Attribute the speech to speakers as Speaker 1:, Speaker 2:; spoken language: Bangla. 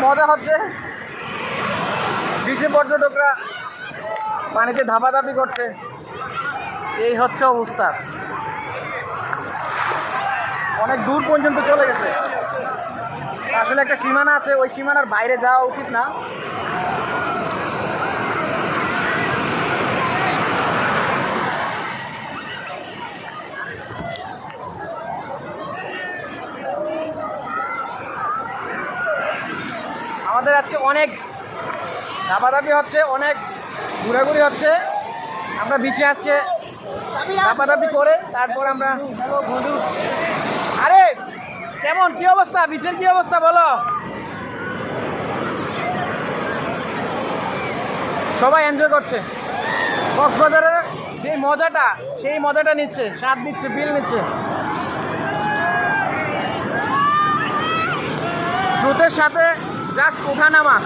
Speaker 1: মজা হচ্ছে। বিচে পর্যটকরা পানিতে ধাপাধাপি করছে। এই হচ্ছে অবস্থা। অনেক দূর পর্যন্ত চলে গেছে। আসলে একটা সীমানা আছে, ওই সীমানার বাইরে যাওয়া উচিত না। আমাদের আজকে অনেক ধাপাধাপি হচ্ছে, অনেক ঘোরাঘুরি হচ্ছে। আমরা বিচে আজকে ধাপাধাপি করে তারপর আমরা আরে, কেমন? কি অবস্থা? বিচের কি অবস্থা বলো? সবাই এনজয় করছে। কক্সবাজারের যে মজাটা, সেই মজাটা নিচ্ছে, স্বাদ নিচ্ছে বিল নিচ্ছে। স্রোতের সাথে জাস্ট ওঠা নামা।